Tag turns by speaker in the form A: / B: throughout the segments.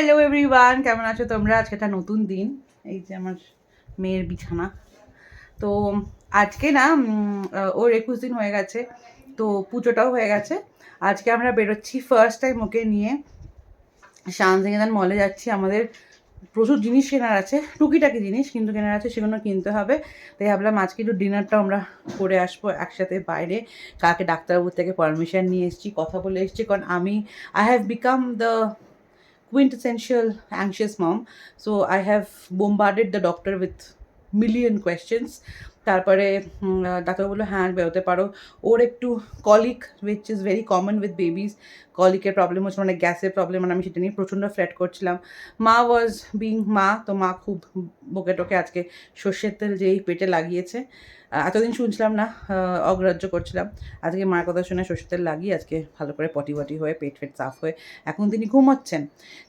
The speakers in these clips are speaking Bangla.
A: হ্যালো এভরিওয়ান কেমন আছো তোমরা? আজকে একটা নতুন দিন। এই যে আমার মেয়ের বিছানা। তো আজকে না ওর একুশ দিন হয়ে গেছে। তো পুজোটাও হয়ে গেছে। আজকে আমরা বেরোচ্ছি ফার্স্ট টাইম ওকে নিয়ে। শান্তিনিকেতন মলে যাচ্ছি। আমাদের প্রচুর জিনিস কেনার আছে। টুকিটাকি জিনিস কিন্তু কেনার আছে, সেগুলো কিনতে হবে। তাই ভাবলাম আজকে একটু ডিনারটা আমরা করে আসব একসাথে বাইরে। কাকে ডাক্তারবাবুর থেকে পারমিশন নিয়ে এসেছি, কথা বলে এসেছি। কারণ আমি I have become the quintessential anxious mom. So I have bombarded the doctor with million questions. তারপরে ডাক্তার বলল হ্যাঁ বেরোতে পারো। ওর একটু colic which is very common with babies কলিকের problem হচ্ছে মানে গ্যাসের প্রবলেম মানে আমি সেটা নিয়ে প্রচণ্ড ফ্ল্যাট করছিলাম। মা ওয়াজ বিং মা, তো মা খুব বকে টোকে আজকে সর্ষের তেল যেই পেটে লাগিয়েছে এতদিন শুনছিলাম না অগ্রাহ্য করছিলাম। আজকে মার কথা শুনে সর্ষের তেল লাগিয়ে আজকে ভালো করে পটি পটি হয়ে, পেট ফেট সাফ হয়ে এখন তিনি ঘুমোচ্ছেন।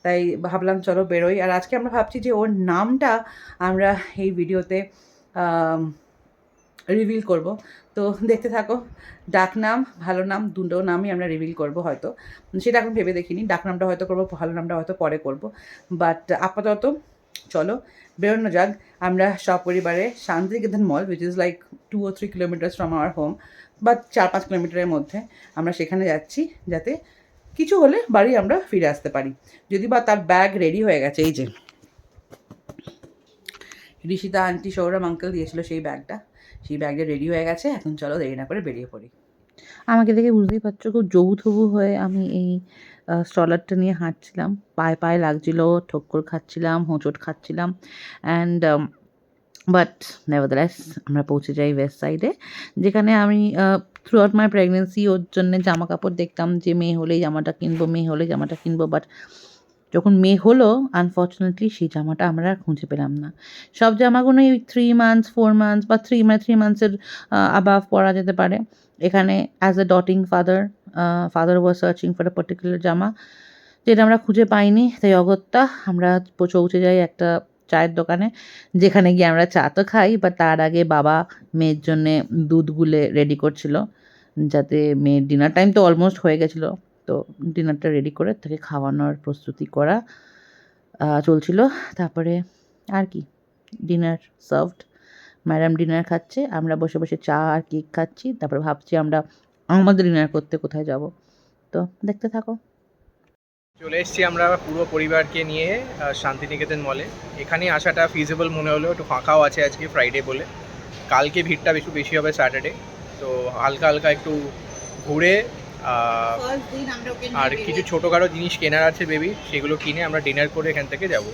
A: তাই ভাবলাম, চলো বেরোই। আর আজকে আমরা ভাবছি যে ওর নামটা আমরা এই ভিডিওতে রিভিল করব। তো দেখতে থাকো, ডাক নাম, ভালো নাম, দুটো নামই আমরা রিভিল করব হয়তো। সেটা এখন ভেবে দেখিনি, ডাক নামটা হয়তো করব, ভালো নামটা হয়তো পরে করব। বাট আপাতত চলো, বেরোনো যাক। আমরা সপরিবারে Santiniketan mall which is like two or three kilometres from our home বা চার পাঁচ কিলোমিটারের মধ্যে আমরা সেখানে যাচ্ছি, যাতে কিছু হলে বাড়ি আমরা ফিরে আসতে পারি। যদি বা তার ব্যাগ রেডি হয়ে গেছে, এই যে। ঋষিতা আন্টি সৌরভ আঙ্কেল দিয়েছিল সেই ব্যাগটা সেই ব্যাগটা রেডি হয়ে গেছে, এখন চলো দেরি না করে বেরিয়ে পড়ি।
B: আমাকে দেখে বুঝতেই পারছ খুব যৌথবু হয়ে আমি এই স্ট্রলারটা নিয়ে হাঁটছিলাম। পায়ে পায়ে লাগছিল, ঠক্কর খাচ্ছিলাম, হোঁচট খাচ্ছিলাম। অ্যান্ড বাট নেভারদালেস আমরা পৌঁছে যাই ওয়েস্ট সাইডে যেখানে আমি থ্রু আউট মাই প্রেগনেন্সি ওর জন্য জামা কাপড় দেখতাম যে মেয়ে হলেই জামাটা কিনবো, মেয়ে হলে জামাটা কিনবো বাট যখন মেয়ে হলো আনফর্চুনেটলি সেই জামাটা আমরা আর খুঁজে পেলাম না। সব জামাগুলো এই থ্রি মান্থস ফোর মান্থস বা থ্রি মানে থ্রি মান্থসের আবাভ পরা যেতে পারে। এখানে as a doting father father was searching for a particular জামা, যেটা আমরা খুঁজে পাইনি। তাই অগত্যা আমরা পৌঁছে যাই একটা চায়ের দোকানে, যেখানে গিয়ে আমরা চা তো খাই বা তার আগে বাবা মেয়ের জন্যে দুধ গুলে রেডি করছিল, যাতে মেয়ের ডিনার টাইম তো অলমোস্ট হয়ে গেছিল। তো ডিনারটা রেডি করে তাকে খাওয়ানোর প্রস্তুতি করা চলছিল। তারপরে আর কি, ডিনার সার্ভড। ম্যাডাম ডিনার খাচ্ছে, আমরা বসে বসে চা আর কেক খাচ্ছি, তারপরে ভাবছি আমরা আমাদের ডিনার করতে কোথায় যাব। তো দেখতে থাকো।
C: চলে এসেছি আমরা পুরো পরিবারকে নিয়ে শান্তিনিকেতন মলে এখানে আসাটা ফিজিবল মনে হলো, একটু ফাঁকাও আছে আজকে ফ্রাইডে বলে। কালকে ভিড়টা বেশি বেশি হবে স্যাটারডে তো হালকা হালকা একটু ঘুরে আর কিছু ছোটোখাটো জিনিস কেনার আছে বেবি সেগুলো কিনে আমরা ডিনার করে এখান থেকে যাব।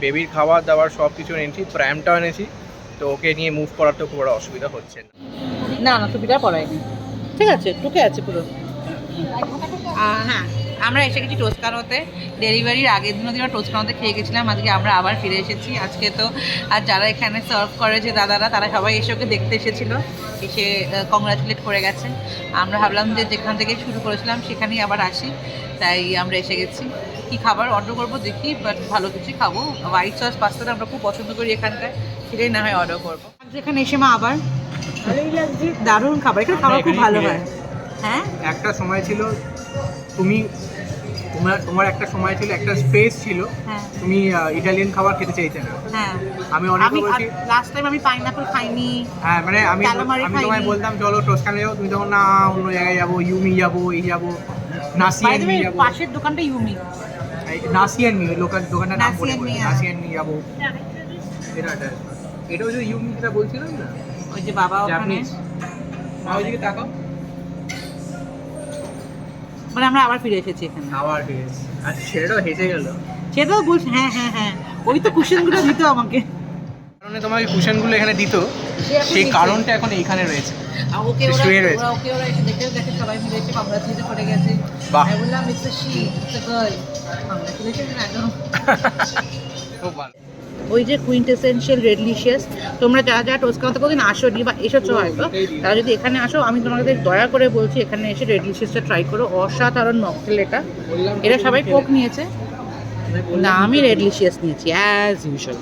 C: বেবির খাবার দাওয়ার সব কিছু এনেছি প্র্যামটাও এনেছি তো ওকে নিয়ে মুভ করার তো খুব একটা অসুবিধা হচ্ছে না।
A: না না টুপিটা পরাইনি ঠিক আছে টুকে আছে পুরো। হ্যাঁ। আমরা এসে গেছি টোস্কানোতে ডেলিভারির আগের দিনও দিনও টোস্কানোতে খেয়ে গেছিলাম আজকে আমরা আবার ফিরে এসেছি। আজকে তো আর যারা এখানে সার্ভ করে যে দাদারা তারা সবাই এসে ওকে দেখতে এসেছিল। এসে কংগ্রাচুলেট করে গেছে। আমরা ভাবলাম যে যেখান থেকে শুরু করেছিলাম সেখানেই আবার আসি। তাই আমরা এসে গেছি। কি খাবার অর্ডার করব দেখি বাট ভালো কিছুই খাব। হোয়াইট সস পাস্তাটা আমরা খুব পছন্দ করি এখানকার। সেটাই না হয় অর্ডার করব। যেখানে এসে মা আবার দারুণ খাবার। এখানে খাবার খুব ভালো হয়। হ্যাঁ?
C: একটা সময় ছিল তুমি তোমার তোমার একটা সময় ছিল একটা স্পেস ছিল
A: হ্যাঁ।
C: তুমি ইটালিয়ান খাবার খেতে চাইতে না।
A: হ্যাঁ।
C: আমি অনেক বলছি
A: লাস্ট টাইম আমি পাইনাপল খাইনি
C: হ্যাঁ মানে আমি আমি তোমায় বলতাম চলো টোস্কানে যাব তুমি তখন না অন্য জায়গায় যাব ইউমি যাব এই যাব নাসিয়ান যাব।
A: পাশের দোকানটা ইউমি
C: নাসিয়ান মি লোকাল দোকানটার নাম বলে
A: নাসিয়ান মি, হ্যাঁ।
C: যাব। এটা এটা এটা। হচ্ছে ইউমি যেটা বলছিলাম না?
A: ওই যে বাবা ওখানে।
C: মা ওইদিকে তাকাও।
A: মানে আমরা আবার ফিরে এসেছি এখানে।
C: আবার হেস আর ছেলেটাও হেসে গেল।
A: সেটাও বলছি হ্যাঁ হ্যাঁ হ্যাঁ ওই তো কুশনগুলো দিত আমাকে।
C: কারণে তোমাকে কুশনগুলো এখানে দিত। সেই কারণটা এখন এখানে রয়েছে।
A: আর ওকে ওরা
C: শুয়ে রয়েছে।
A: ওকে ওরা এসে দেখে দেখে সবাই মিলে এসে কংগ্রাচুলেট করে গেছে।
C: বাহ।
A: আমি বললাম it's she it's a girl congratulation madam
C: খুব ভালো।
A: ওই যে কুইন্টেসেনশিয়াল রেডলিশিয়াস তোমরা যারা যারা টোস্কানোতে কোনোদিন আসোনি বা এসেছ হয়তো তারা যদি এখানে আসো আমি তোমাদের দয়া করে বলছি এখানে এসে রেডলিশিয়াসটা ট্রাই করো অসাধারণ মকটেল এটা। এরা সবাই কোক নিয়েছে। না আমি রেডলিশিয়াস নিয়েছি অ্যাজ ইউজুয়াল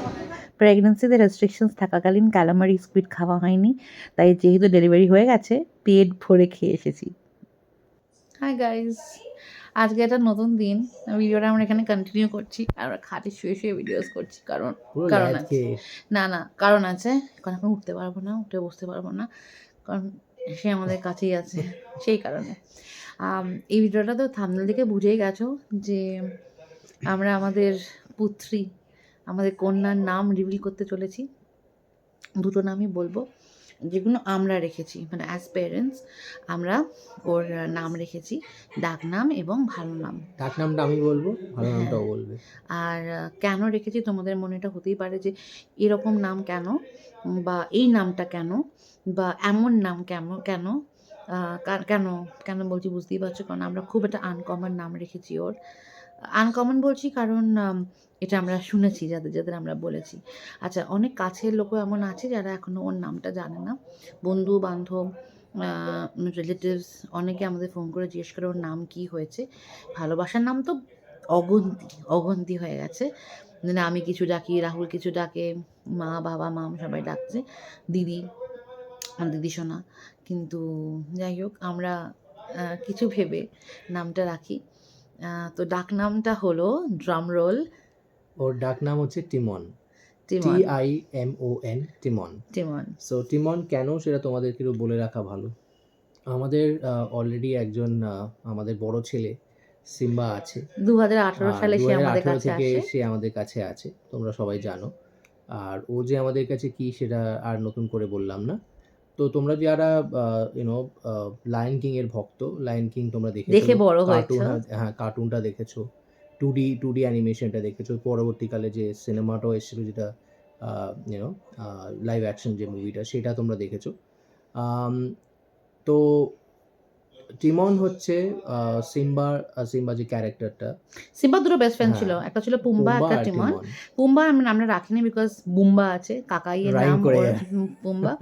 B: প্রেগনেন্সিতে রেস্ট্রিকশনস থাকাকালীন ক্যালামারি স্কুইড খাওয়া হয়নি তাই যেহেতু ডেলিভারি হয়ে গেছে পেট ভরে খেয়ে এসেছি। হাই গাইজ
A: আজকে একটা নতুন দিন। ভিডিওটা আমরা এখানে কন্টিনিউ করছি। আর আমরা খাটে শুয়ে শুয়ে ভিডিওস করছি কারণ কারণ আছে। না না কারণ আছে। কারণ এখন উঠতে পারব না উঠে বসতে পারব না। কারণ সে আমাদের কাছেই আছে সেই কারণে। এই ভিডিওটা তো থামনেল থেকে বুঝেই গেছো যে আমরা আমাদের পুত্রী আমাদের কন্যার নাম রিভিল করতে চলেছি। দুটো নামই বলব। যেগুলো আমরা রেখেছি মানে অ্যাজ প্যারেন্টস আমরা ওর নাম রেখেছি ডাক নাম এবং ভালো নাম।
C: ডাক নামটা আমি বলব ভালো
A: হ্যাঁ।
C: নামটাও বলবে।
A: আর কেন রেখেছি তোমাদের মনে এটা হতেই পারে যে এরকম নাম কেন বা এই নামটা কেন বা এমন নাম কেন কেন কেন কেন বলছি বুঝতেই পারছ? কারণ আমরা খুব একটা আনকমন নাম রেখেছি ওর। আনকমন বলছি কারণ এটা আমরা শুনেছি, যাদের যাদের আমরা বলেছি। আচ্ছা অনেক কাছের লোকও এমন আছে যারা এখনও ওর নামটা জানে না। বন্ধু, বান্ধব রিলেটিভস অনেকে আমাদের ফোন করে জিজ্ঞেস করে ওর নাম কি হয়েছে। ভালোবাসার নাম তো অগন্তি অগন্তি হয়ে গেছে। মানে আমি কিছু ডাকি, রাহুল কিছু ডাকে, মা, বাবা, মাম সবাই ডাকছে, দিদি দিদি শোনা কিন্তু যাই হোক, আমরা কিছু ভেবে নামটা রাখি। তো ডাক নামটা হলো, ড্রাম রোল
C: ওর ডাক নাম হচ্ছে Timon. T I M O N Timon.
A: Timon.
C: So Timon কেন সেটা তোমাদেরকে বলে রাখা ভালো? আমাদের অলরেডি একজন আমাদের বড় ছেলে সিম্বা আছে।
A: দু সালে সে আমাদের কাছে
C: থেকে সে আমাদের কাছে আছে তোমরা সবাই জানো। আর ও যে আমাদের কাছে কি সেটা আর নতুন করে বললাম না। তো তোমরা যারা ইউনো লায়ন কিং এর ভক্ত লায়ন কিং তোমরা দেখেছ।
A: দেখে বড়
C: কার্টুন
A: হয়েছো।
C: হ্যাঁ কার্টুনটা দেখেছ। টু ডি টু ডি অ্যানিমেশনটা দেখেছ? পরবর্তীকালে যে সিনেমাটাও এসেছিল যেটা ইউনো লাইভ অ্যাকশন যে মুভিটা সেটা তোমরা দেখেছ। তো টিমন হচ্ছে আহ, সিম্বা যে ক্যারেক্টারটা।
A: সিম্বা দুটো বেস্ট ফ্রেন্ড
C: হ্যাঁ।
A: ছিল। একটা ছিল পুম্বা একটা টিমন। পুম্বা আমরা আমরা রাখিনি বিকজ বুম্বা আছে কাকাই
C: এর
A: নাম। পুম্বা।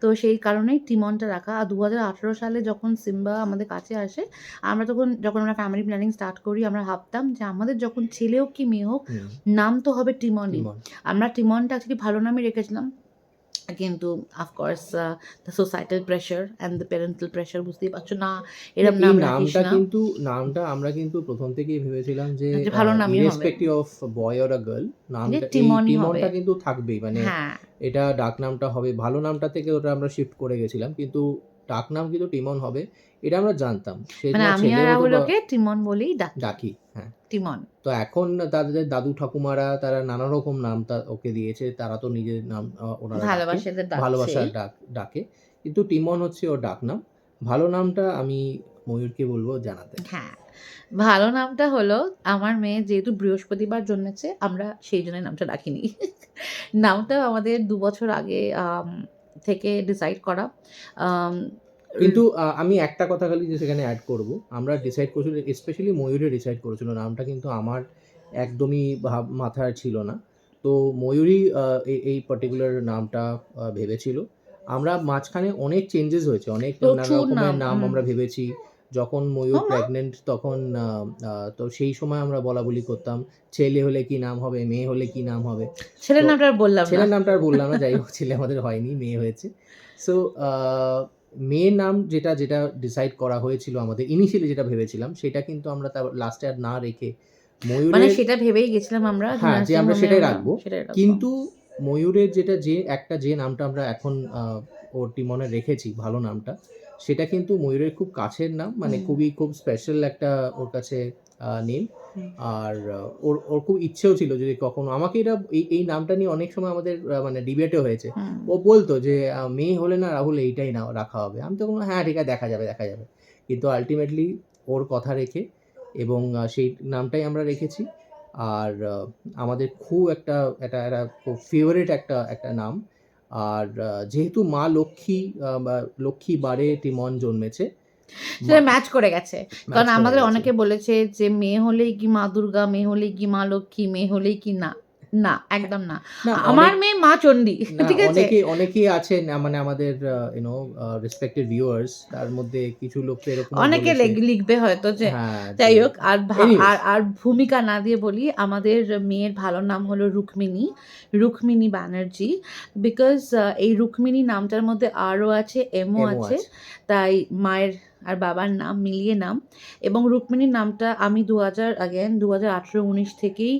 A: তো সেই কারণেই টিমনটা রাখা। আর দু হাজার আঠেরো সালে যখন সিম্বা আমাদের কাছে আসে আমরা তখন যখন আমরা ফ্যামিলি প্ল্যানিং স্টার্ট করি আমরা ভাবতাম যে আমাদের যখন ছেলে হোক কি মেয়ে হোক নাম তো হবে টিমনই আমরা টিমনটা অ্যাকচুয়ালি ভালো নামই রেখেছিলাম। কিন্তু of course the societal pressure and the parental pressure বুঝতেই পারছ না? এরম নাম
C: নামটা কিন্তু নামটা আমরা কিন্তু প্রথম থেকেই ভেবেছিলাম যে
A: যে ভালো নামই হবে।
C: Respective of boy or a girl নামটা টিমনটা কিন্তু থাকবেই। মানে
A: হ্যাঁ।
C: এটা ডাক নামটা হবে ভালো নামটা থেকে ওটা আমরা শিফট করে গেছিলাম। কিন্তু ডাক নাম কিন্তু টিমন হবে এটা আমরা জানতাম।
A: মানে আমি আর
C: ছেলে
A: রাহুল ওকে টিমন বলেই ডাকি।
C: হ্যাঁ।
A: টিমন।
C: তো এখন তাদের দাদু ঠাকুমারা তারা নানা রকম নাম ওকে দিয়েছে তারা তো নিজের নাম ওনারা ডাকে। ভালোবাসার ডাক ডাকে। কিন্তু টিমন হচ্ছে ওর ডাক নাম। ভালো নামটা আমি ময়ূরকে বলব জানাতে।
A: হ্যাঁ। ভালো নামটা হলো আমার মেয়ে যেহেতু বৃহস্পতিবার জন্মেছে আমরা সেই জন্য নামটা রাখিনি নামটা আমাদের দু বছর আগে থেকে ডিসাইড করা
C: কিন্তু আমি একটা কথা খালি যে সেখানে অ্যাড করব। আমরা ডিসাইড করেছিল স্পেশালি ময়ূরে ডিসাইড করেছিল। নামটা কিন্তু আমার একদমই ভাব মাথায় ছিল না। তো ময়ূরই এই- পার্টিকুলার নামটা ভেবেছিল। আমরা মাঝখানে অনেক চেঞ্জেস হয়েছে। অনেক নানা রকমের
A: নাম,
C: নাম আমরা ভেবেছি। যখন ময়ূর প্রেগনেন্ট তখন তো সেই সময় আমরা বলা বলি করতাম ছেলে হলে কি নাম হবে মেয়ে হলে কি নাম হবে?
A: ছেলের নামটা বললাম না।
C: ছেলের নামটা বললাম না যাই হোক ছেলে আমাদের হয়নি মেয়ে হয়েছে। সো মেয়ের নাম যেটা যেটা ডিসাইড করা হয়েছিল আমাদের ইনিশিয়ালি যেটা ভেবেছিলাম সেটা কিন্তু আমরা তার লাস্টে আর না রেখে
A: ময়ূর
C: মানে
A: সেটা ভেবেই গেছিলাম আমরা
C: হ্যাঁ, যে আমরা সেটাই রাখব। কিন্তু ময়ূরের যেটা যে একটা যে নামটা আমরা এখন ওর টিমনে রেখেছি ভালো নামটা সেটা কিন্তু ময়ূরের খুব কাছের নাম মানে খুবই খুব স্পেশাল একটা ওর কাছে নেম আর ওর ওর খুব ইচ্ছেও ছিল যদি কখনো আমাকে এটা এই এই নামটা নিয়ে অনেক সময় আমাদের মানে ডিবেটও হয়েছে। ও বলতো যে মেয়ে হলে না রাহুল এইটাই না রাখা হবে। আমি তো বললাম হ্যাঁ ঠিক আছে দেখা যাবে দেখা যাবে। কিন্তু আলটিমেটলি ওর কথা রেখে এবং সেই নামটাই আমরা রেখেছি। আর আমাদের খুব একটা এটা একটা খুব ফেভারিট একটা একটা নাম। আর যেহেতু মা লক্ষ্মী লক্ষ্মী বারে টিমন জন্মেছে
A: সেটা ম্যাচ করে গেছে। কারণ আমাদের অনেকে বলেছে যে মেয়ে হলেই কি মা দুর্গা মেয়ে হলেই কি মা লক্ষ্মী মেয়ে হলেই কি না। না একদম না।
C: না,
A: আমার মেয়ে মা চণ্ডী। ঠিক আছে?
C: অনেকে অনেকেই আছেন মানে আমাদের ইউনো রেসপেক্টেড ভিউয়ার্স তার মধ্যে কিছু লোক তো এরকম
A: অনেকে লিখবে হয়তো যে
C: হ্যাঁ
A: যাই হোক আর আর আর ভূমিকা না দিয়ে বলি আমাদের মেয়ের ভালো নাম হলো রুক্মিণী রুক্মিণী ব্যানার্জি বিকজ এই রুক্মিণী নামটার মধ্যে আরও আছে এমও আছে। তাই মায়ের আর বাবার নাম মিলিয়ে নাম। এবং রুক্মিণীর নামটা আমি দু হাজার অ্যাগেন দু হাজার আঠেরো উনিশ থেকেই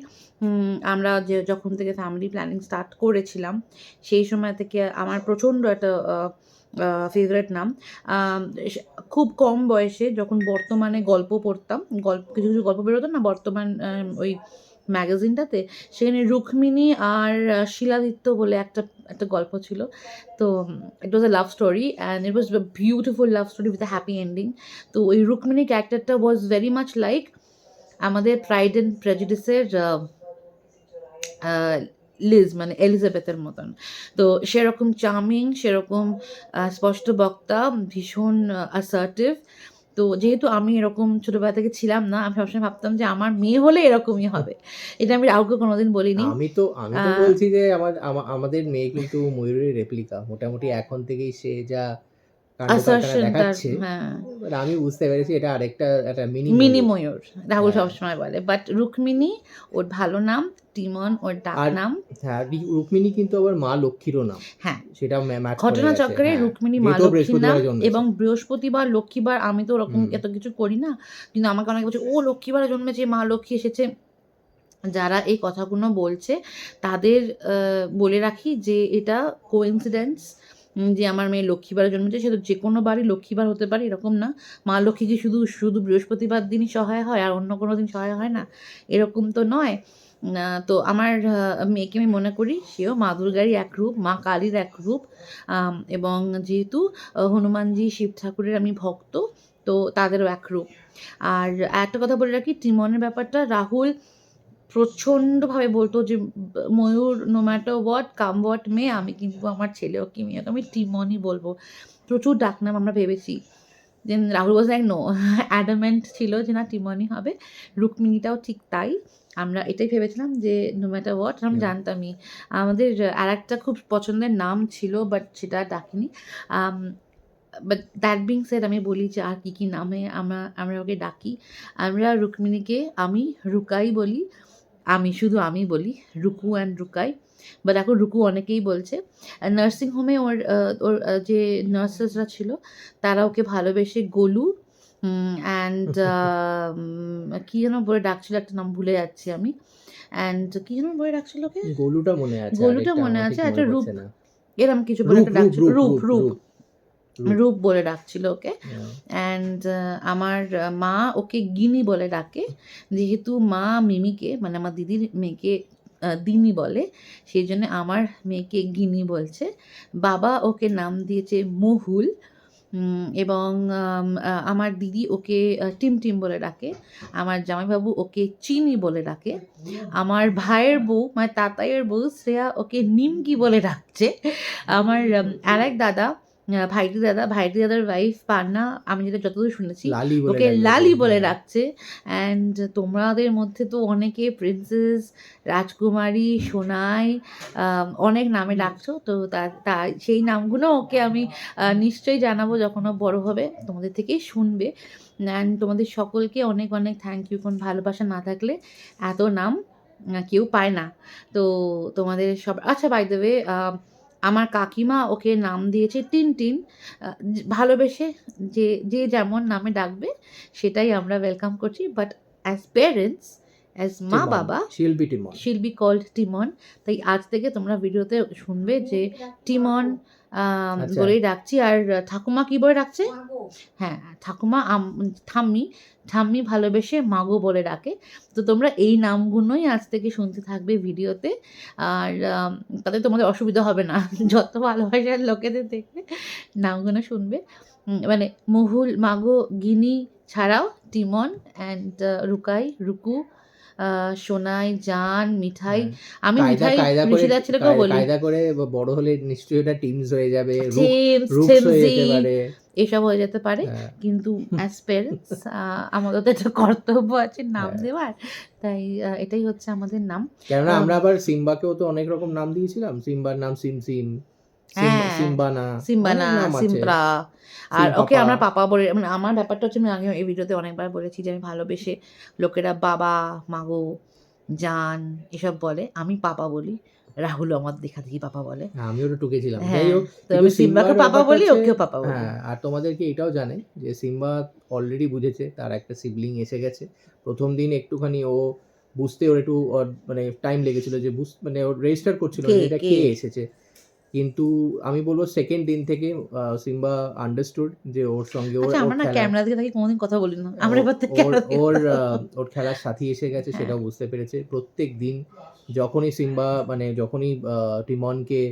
A: আমরা যে যখন থেকে ফ্যামিলি প্ল্যানিং স্টার্ট করেছিলাম, সেই সময় থেকে আমার প্রচণ্ড একটা ফেভারেট নাম। খুব কম বয়সে যখন বর্তমানে গল্প পড়তাম, গল্প, কিছু কিছু গল্প বেরোতো না, বর্তমান ওই ম্যাগাজিনটাতে, সেখানে রুক্মিণী আর শিলাদিত্য বলে একটা একটা গল্প ছিল। তো it was a love story and it was beautiful love story with a happy ending তো ওই রুক্মিণী ক্যারেক্টারটা ওয়াজ ভেরি মাচ লাইক আমাদের প্রাইড অ্যান্ড প্রেজুডিসের লিজ মানে এলিজাবেথের মতন। তো সেরকম চার্মিং সেরকম স্পষ্ট বক্তা, ভীষণ অ্যাসার্টিভ তো যেহেতু আমি এরকম ছোটোবেলা থেকে ছিলাম না আমি সবসময় ভাবতাম যে আমার মেয়ে হলে এরকমই হবে। এটা আমি রাহুকে কোনোদিন বলিনি।
C: আমি তো আমি তো বলছি যে আমার আমাদের মেয়ে কিন্তু ময়ূরের রেপ্লিকা মোটামুটি এখন থেকেই সে যা দেখাচ্ছে
A: হ্যাঁ।
C: আমি বুঝতে পেরেছি এটা আরেকটা একটা মিনি
A: মিনি ময়ূর। রাহুল
C: হ্যাঁ।
A: সবসময় বলে। বাট রুক্মিণী ওর ভালো নাম টিমন ওর ডাক নাম।
C: হ্যাঁ রুক্মিণী কিন্তু আবার মা লক্ষ্মীরও নাম।
A: হ্যাঁ।
C: সেটা ম্যাচ
A: ঘটনা চক্রে রুক্মিণী মা লক্ষ্মীর নাম এবং বৃহস্পতিবার লক্ষ্মীবার আমি তো ওরকম এত কিছু করি না কিন্তু আমাকে অনেক বলছে ও লক্ষ্মীবারে জন্মেছে মা লক্ষ্মী এসেছে। যারা এই কথাগুলো বলছে তাদের বলে রাখি যে এটা কোইন্সিডেন্স যে আমার মেয়ে লক্ষ্মীবারে জন্মেছে সে তো যে কোনো বারই লক্ষ্মীবার হতে পারে এরকম না। মা লক্ষ্মী কি শুধু শুধু বৃহস্পতিবার দিনই সহায় হয় আর অন্য কোনো দিন সহায় হয় না এরকম তো নয়। তো আমার মেয়েকে আমি মনে করি, সেও মা দুর্গারই এক রূপ, মা কালীর এক রূপ এবং যেহেতু হনুমানজি শিব ঠাকুরের আমি ভক্ত, তো তাদেরও এক রূপ। আর একটা কথা বলে রাখি টিমনের ব্যাপারটা রাহুল প্রচণ্ডভাবে বলতো যে, Mayur no what come what মেয়ে আমি কিন্তু আমার ছেলেও কি মেয়ে আমি টিমনই বলব। প্রচুর ডাকনাম আমরা ভেবেছি। দেন রাহুল বলছে এক নো অ্যাডামেন্ট ছিল যে না টিমনি হবে। রুক্মিণীটাও ঠিক তাই। আমরা এটাই ভেবেছিলাম যে নো ম্যাটার হোয়াট আমি জানতামই। আমাদের আর একটা খুব পছন্দের নাম ছিল বাট সেটা ডাকিনি। বাট দ্যাট বিং সেড আমি বলি যে আর কী কী নামে আমরা আমরা ওকে ডাকি। আমরা রুক্মিণীকে আমি রুকাই বলি। আমি শুধু আমি বলি রুকু অ্যান্ড রুকাই। বাট এখন রুকু অনেকেই বলছে নার্সিং হোমে ওর ওর যে নার্সেসরা ছিল তারা ওকে ভালোবেসে গোলু অ্যান্ড কী যেন বলে ডাকছিল একটা নাম ভুলে যাচ্ছি আমি অ্যান্ড কী যেন বলে ডাকছিল ওকে
C: গোলুটা মনে আছে
A: গোলুটা মনে আছে, একটা রূপ-
C: পড়ছে
A: এরম কিছু বলে
C: রূপ
A: একটা ডাকছিল রূপ রূপ
C: রূপ।
A: রূপ বলে ডাকছিল ওকে। অ্যান্ড আমার মা ওকে গিনি বলে ডাকে যেহেতু মা মিমিকে মানে আমার দিদির মেয়েকে দিনি বলে। সেই জন্য আমার মেয়েকে গিনি বলছে। বাবা ওকে নাম দিয়েছে মহুল এবং আমার দিদি ওকে টিম টিম বলে ডাকে। আমার জামাইবাবু ওকে চিনি বলে ডাকে। আমার ভাইয়ের বউ মানে তাতাইয়ের বউ শ্রেয়া ওকে নিমকি বলে ডাকছে। আমার আর এক দাদা ভাইটি দাদা ভাইটি দাদার ওয়াইফ পান্না আমি যেটা যতদূর শুনেছি ওকে লালি বলে রাখছে অ্যান্ড তোমাদের মধ্যে তো অনেকে প্রিন্সেস রাজকুমারী সোনাই অনেক নামে ডাকছো তো তা সেই নামগুলো ওকে আমি নিশ্চয়ই জানাব যখন ও বড় হবে তোমাদের থেকেই শুনবে। অ্যান্ড তোমাদের সকলকে অনেক অনেক থ্যাংক ইউ কোন ভালোবাসা না থাকলে এত নাম কেউ পায় না। তো তোমাদের সব আচ্ছা বাই দেবে আমার কাকিমা ওকে নাম দিয়েছে টিন টিন ভালোবেসে যে যে যেমন নামে ডাকবে সেটাই আমরা ওয়েলকাম করছি বাট অ্যাজ পেরেন্টস অ্যাজ মা
C: টিমন,
A: বাবা
C: শিল্পী টিমন
A: শিল বি কল্ড টিমন তাই আজ থেকে তোমরা ভিডিওতে শুনবে যে টিমন
C: আচ্ছা।
A: বলেই ডাকছি। আর ঠাকুমা কি বলে ডাকছে? হ্যাঁ ঠাকুমা ঠাম্মি। ঠাম্মি ভালোবেসে মাগো বলে ডাকে। তো তোমরা এই নামগুলোই আজ থেকে শুনতে থাকবে ভিডিওতে। আর তাতে তোমাদের অসুবিধা হবে না। যত ভালোবাসার লোকেদের দেখবে নামগুলো শুনবে। মানে মহুল মাগো গিনি ছাড়াও টিমন অ্যান্ড রুকাই রুকু সোনাই জান মিঠাই
C: হ্যাঁ।
A: আমি মিঠাই মিশিদার ছেলেকেও বলি
C: কায়দা করে বড় হলে নিশ্চয়ই ওটা টিমস হয়ে যাবে হয়ে যেতে পারে
A: এসব হয়ে যেতে পারে
C: হ্যাঁ।
A: কিন্তু অ্যাজ পেরেন্টস আমাদের তো একটা কর্তব্য আছে নাম
C: হ্যাঁ।
A: দেওয়ার তাই এটাই হচ্ছে আমাদের নাম
C: কেননা আমরা আবার সিম্বাকেও তো অনেক রকম নাম দিয়েছিলাম সিম্বার নাম সিম সিম। সিম্বানা
A: সিম্বানা। সিম্প্রা। আর ওকে
C: পাপা।
A: আমরা পাপা বলে মানে আমার ব্যাপারটা হচ্ছে আমি আগে এই ভিডিওতে অনেকবার বলেছি যে আমি ভালোবেসে লোকেরা বাবা মাগো জান এসব বলে আমি পাপা বলি রাহুল আমার দেখা দেখি পাপা বলে।
C: হ্যাঁ, আমিও ওটা টুকেছিলাম।
A: হ্যাঁ
C: যাই হোক
A: আমি সিম্বাকে পাপা বলি ওকেও পাপা বলি।
C: হ্যাঁ আর তোমাদেরকে এটাও জানে যে সিম্বা অলরেডি বুঝেছে তার একটা সিবলিং এসে গেছে। প্রথম দিন একটুখানি ও বুঝতে ওর একটু মানে টাইম লেগেছিল যে বুঝ মানে ওর রেজিস্টার করছিল এটা?
A: কে
C: এসেছে। কিন্তু আমি বলব সেকেন্ড দিন থেকে সিম্বা আন্ডারস্টুড যে ওর সঙ্গে ওর
A: আচ্ছা আমরা না ক্যামেরা দিকে থাকি কোনোদিন কথা বলি না আমরা
C: ওর ওর। ওর খেলার সাথী এসে গেছে
A: হ্যাঁ।
C: সেটাও বুঝতে পেরেছে। প্রত্যেক দিন যখনই সিম্বা মানে যখনই টিমনকে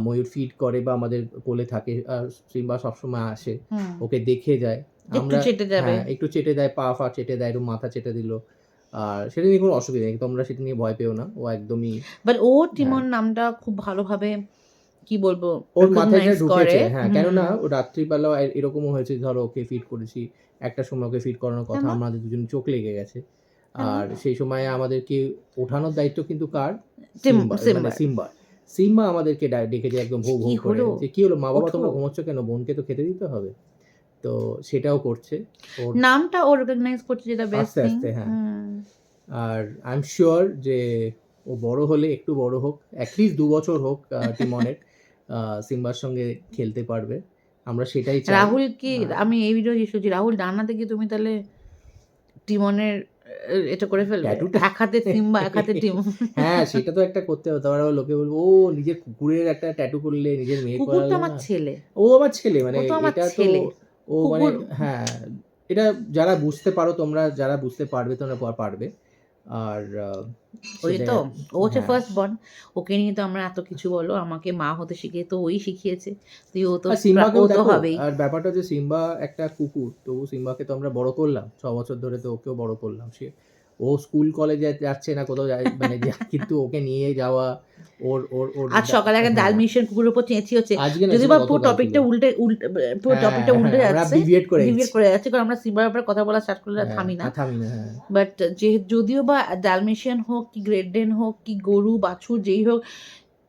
C: ময়ূর ফিড করে বা আমাদের কোলে থাকে সিম্বা সবসময় আসে। ওকে দেখে যায়।
A: একটু
C: আমরা
A: চেটে যাবে।
C: হ্যাঁ একটু চেটে দেয় পা ফা চেটে দেয় একটু মাথা চেটে দিল। আর সেটা নিয়ে কোনো অসুবিধা নেই তোমরা সেটা নিয়ে ভয় পেও না। ও একদমই
A: বাট ও টিমন নামটা খুব ভালোভাবে কি বলব
C: ওর মাথায় এটা ঢুকেছে হ্যাঁ। কেননা রাত্রিবেলা এরকমও হয়েছে ধরো ওকে ফিট করেছি একটা সময় ওকে ফিট করানোর কথা আমাদের দুজন চোখ লেগে গেছে। আর সেই সময় আমাদেরকে ওঠানোর দায়িত্ব কিন্তু কার? সিম্বা- মানে
A: সিম্বার।
C: সিম্বা। সিম্বা আমাদেরকে ডেকেছে একদম ভৌ ভৌ করে। যে কি হলো মা বাবা। তোমরা ঘুমোচ্ছ কেন? বোনকে তো খেতে দিতে হবে। তো সেটাও করছে।
A: নামটা ও রেকগনাইজ করছে যেটা বেস্ট
C: আস্তে আস্তে, হ্যাঁ। আর আই এম শিওর যে ও বড় হলে একটু বড় হোক অ্যাটলিস্ট দু বছর হোক টিমনের। সিম্বার সঙ্গে খেলতে পারবে। আমরা সেটাই চাই।
A: রাহুল কি
C: হ্যাঁ।
A: আমি এই ভিডিও শুনছি রাহুল ডানাতে কি তুমি তাহলে টিমনের এটা করে ফেলবে? এক হাতে সিম্বা এক হাতে টিম।
C: হ্যাঁ সেটা তো একটা করতে হবে। তারপর লোকে বলব ও নিজের কুকুরের একটা ট্যাটু করলে নিজের মেয়ে
A: কুকুর তো আমার ছেলে।
C: ও আমার ছেলে মানে এটা তো। ও মানে হ্যাঁ এটা যারা বুঝতে পারো তোমরা যারা বুঝতে পারবে তোমরা পারবে। আর
A: ওই তো ও হচ্ছে
C: হ্যাঁ।
A: ফার্স্ট বর্ন ওকে নিয়ে তো আমরা এত কিছু বলো আমাকে মা হতে শিখিয়ে তো ওই শিখিয়েছে। তুই ও তো ও তো হবেই।
C: আর ব্যাপারটা যে সিম্বা একটা কুকুর তো সিম্বাকে তো আমরা বড় করলাম ছ বছর ধরে তো ওকেও বড় করলাম সে। ও স্কুল কলেজে যাচ্ছে না কোথাও যায় মানে কিন্তু ওকে নিয়ে যাওয়া ওর ওর ওর
A: আজ সকালে একটা
C: হ্যাঁ।
A: ডালমিশন কুকুরের উপর চেঁচি হচ্ছে যদি বা পুরো টপিকটা উল্টে উল্টে পুরো
C: হ্যাঁ,
A: টপিকটা উল্টে
C: হ্যাঁ,
A: যাচ্ছে
C: deviate করে
A: ডিভিয়েট করে যাচ্ছে কারণ আমরা সিম্বার ব্যাপারে কথা বলা স্টার্ট করলে
C: হ্যাঁ,
A: থামি না।
C: থামি না হ্যাঁ।
A: বাট যে যদিও বা ডালমেশিয়ান হোক কি গ্রেট ডেন হোক কি গরু বাছুর যেই হোক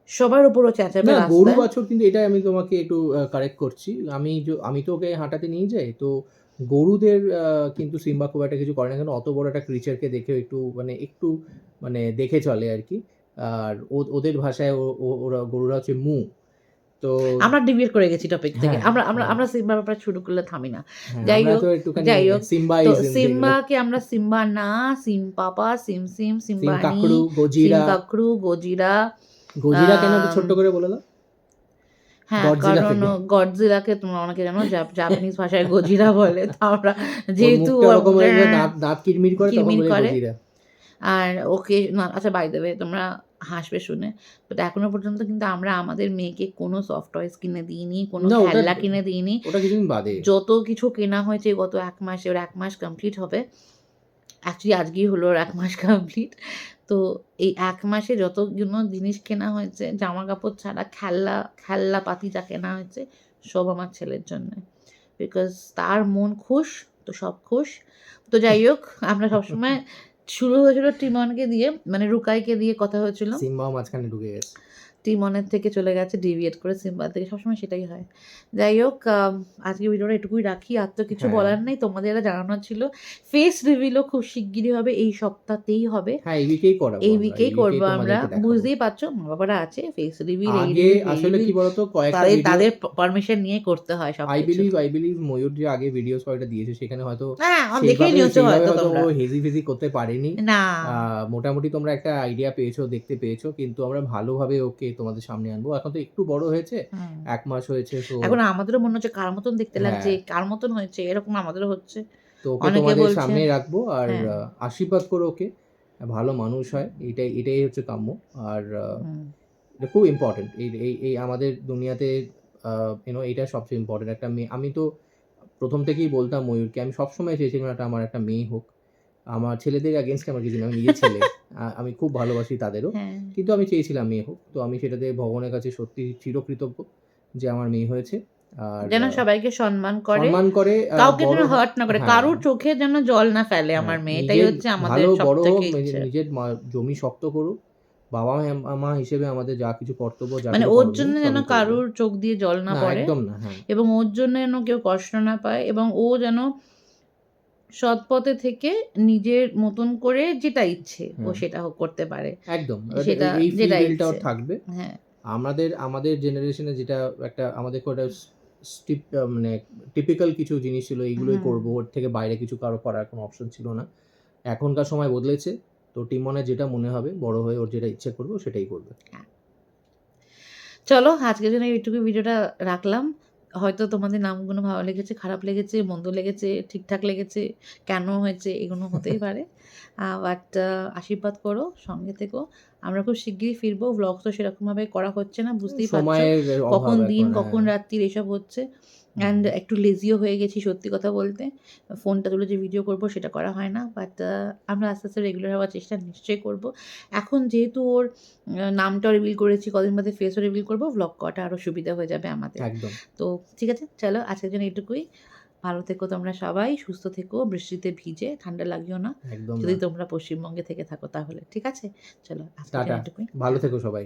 A: সবার উপরও চেঁচাবে
C: না গরু বাছুর কিন্তু এটাই আমি তোমাকে একটু কারেক্ট করছি। আমি আমি তো ওকে হাঁটাতে নিয়ে যাই তো গরুদের কিন্তু সিম্বা খুব একটা কিছু করে না কেন অত বড় একটা ক্রিচারকে দেখে একটু মানে একটু মানে দেখে চলে আর কি। আর ওদের ভাষায় ওরা গরুরা হচ্ছে মু। তো
A: আমরা ডিভিয়েট করে গেছি টপিক থেকে।
C: হ্যাঁ,
A: আমরা আমরা
C: হ্যাঁ।
A: আমরা সিম্বার ব্যাপারে শুরু করলে থামি না।
C: হ্যাঁ,
A: যাই হোক, যাই হোক,
C: সিম্বা
A: সিম্বাকে আমরা সিম্বা না সিম পাপা সিম সিম
C: সিম
A: সিম্বানি
C: কাকড়ু গজিরা।
A: কাকড়ু গজিরা।
C: গজিরা কেন ছোট্ট করে বলে দাও?
A: হ্যাঁ কারণ গডজিলাকে তোমরা অনেকে জানো জাপানিজ ভাষায় গজিরা বলে তা আমরা যেহেতু
C: হয়ে দাঁত কিরমির করে
A: কিরমির করে। আর ওকে আচ্ছা বাই দেবে তোমরা হাসবে শুনে। বাট এখনও পর্যন্ত কিন্তু আমরা আমাদের মেয়েকে কোনো সফট টয়েস কিনে দিইনি কোনো খেলনা কিনে দিইনি। যত কিছু কেনা হয়েছে গত এক মাসে ওর এক মাস কমপ্লিট হবে। অ্যাকচুয়ালি আজকেই হলো এক মাস কমপ্লিট তো এই এক মাসে যত জন্য জিনিস কেনা হয়েছে জামা কাপড় ছাড়া, খেলনা খেলনা পাতি যা কেনা হয়েছে, সব আমার ছেলের জন্য। বিকজ তার মন খুশ, তো সব খুশ। তো যাই হোক, আমরা সবসময় শুরু হয়েছিল টিমনকে দিয়ে মানে রুকাইকে দিয়ে কথা হয়েছিল।
C: সিম্বাও মাঝখানে ঢুকে গেছে।
A: টিমনের থেকে চলে গেছে ডিভিয়েট করে সিম্বা থেকে সবসময় সেটাই হয়। যাই হোক আজকে ভিডিওটা এটুকুই রাখি আর তো কিছু
C: হ্যাঁ।
A: বলার নেই তোমাদের এটা জানানোর ছিল। ফেস রিভিলও খুব শিগগিরই হবে এই সপ্তাহতেই হবে।
C: হ্যাঁ এই উইকেই করাবো
A: এই উইকেই
C: week-এই
A: করব আমরা। বুঝতেই পারছ মা বাবারা আছে ফেস রিভিল এই
C: আসলে কি বলতো কয়েকটা
A: তাদের পারমিশন নিয়ে করতে হয় সব
C: I believe I believe Mayur যে আগে ভিডিওস কয়েকটা দিয়েছে সেখানে হয়তো
A: হ্যাঁ দেখেই নিয়েছো হয়তো তোমরা।
C: হেজি ফেজি করতে পারেনি।
A: না।
C: মোটামুটি তোমরা একটা আইডিয়া পেয়েছ দেখতে পেয়েছ কিন্তু আমরা ভালোভাবে ওকে তোমাদের সামনে আনব। এখন তো একটু বড় হয়েছে এক মাস হয়েছে তো
A: এখন আমাদেরও মনে হচ্ছে কার মতন দেখতে লাগছে
C: হ্যাঁ।
A: কার মতন হয়েছে এরকম আমাদেরও হচ্ছে।
C: তো ওকে তোমাদের সামনে রাখব আর
A: হ্যাঁ।
C: আশীর্বাদ করো ওকে। ভালো মানুষ হয় এটাই এটাই হচ্ছে কাম্য। আর এটা খুব ইম্পর্টেন্ট এই এই এই আমাদের দুনিয়াতে ইউনো এটা সবচেয়ে ইম্পর্টেন্ট একটা মেয়ে আমি তো প্রথম থেকেই বলতাম ময়ূরকে আমি সবসময় চেয়েছিলাম একটা আমার একটা মেয়ে হোক। আমার ছেলেদের অ্যাগেনস্টে আমার কিছু না, আমি নিজের ছেলে। আমি খুব ভালোবাসি তাদেরও।
A: হ্যাঁ।
C: কিন্তু আমি চেয়েছিলাম মেয়ে হোক। তো আমি সেটাতে ভগবানের কাছে সত্যি চিরকৃতজ্ঞ যে আমার মেয়ে হয়েছে। আর
A: যেন সবাইকে সম্মান করে
C: সম্মান করে
A: কাউকে যেন হার্ট না করে
C: হ্যাঁ।
A: কারোর চোখে যেন জল না ফেলে
C: হ্যাঁ,
A: আমার মেয়ে। এটাই হচ্ছে আমাদের
C: বড় হোক নিজের- জমি শক্ত করুক। বাবা মা- হিসেবে আমাদের যা কিছু কর্তব্য
A: মানে ওর জন্য যেন কারোর চোখ দিয়ে জল না পড়ে।
C: একদম না
A: এবং ওর জন্য যেন কেউ কষ্ট না পায়। এবং ও যেন সৎ পথে থেকে নিজের মতন করে যেটা ইচ্ছে ও সেটা করতে পারে।
C: একদম।
A: সেটা যেটা
C: থাকবে।
A: হ্যাঁ।
C: আমাদের আমাদের জেনারেশনে যেটা একটা আমাদের স্টিপ মানে টিপিক্যাল কিছু জিনিস ছিল এইগুলোই। করব। ওর থেকে বাইরে কিছু কারও করার কোনো অপশন ছিল না। এখনকার সময় বদলেছে। তো টিমনে যেটা মনে হবে বড় হয়ে ওর যেটা ইচ্ছে করবে সেটাই করবে।
A: চলো আজকের জন্য এইটুকু ভিডিওটা রাখলাম। হয়তো তোমাদের নামগুলো ভালো লেগেছে, খারাপ লেগেছে, মন্দ লেগেছে, ঠিকঠাক লেগেছে, কেন হয়েছে এগুলো হতেই পারে। বাট আশীর্বাদ করো, সঙ্গে থেকো। আমরা খুব শিগগিরই ফিরবো ব্লগ তো সেরকমভাবে করা হচ্ছে না বুঝতেই পারছ। কখন দিন কখন
C: হ্যাঁ।
A: রাত্রির এসব হচ্ছে। অ্যান্ড একটু লেজিও হয়ে গেছি সত্যি কথা বলতে। ফোনটা তুলে যে ভিডিও করব সেটা করা হয় না। বাট আমরা আস্তে আস্তে রেগুলার হওয়ার চেষ্টা নিশ্চয়ই করব। এখন যেহেতু ওর নামটাও রিভিল করেছি কদিন বাদে ফেসও রিভিল করব ব্লগ করাটা আরও সুবিধা হয়ে যাবে আমাদের। তো ঠিক আছে চলো আজকের জন্য এটুকুই ভালো থেকো তোমরা সবাই সুস্থ থেকো বৃষ্টিতে ভিজে ঠান্ডা লাগিও না। যদি তোমরা পশ্চিমবঙ্গে থেকে থাকো তাহলে ঠিক আছে? চলো।
C: ভালো থেকো সবাই।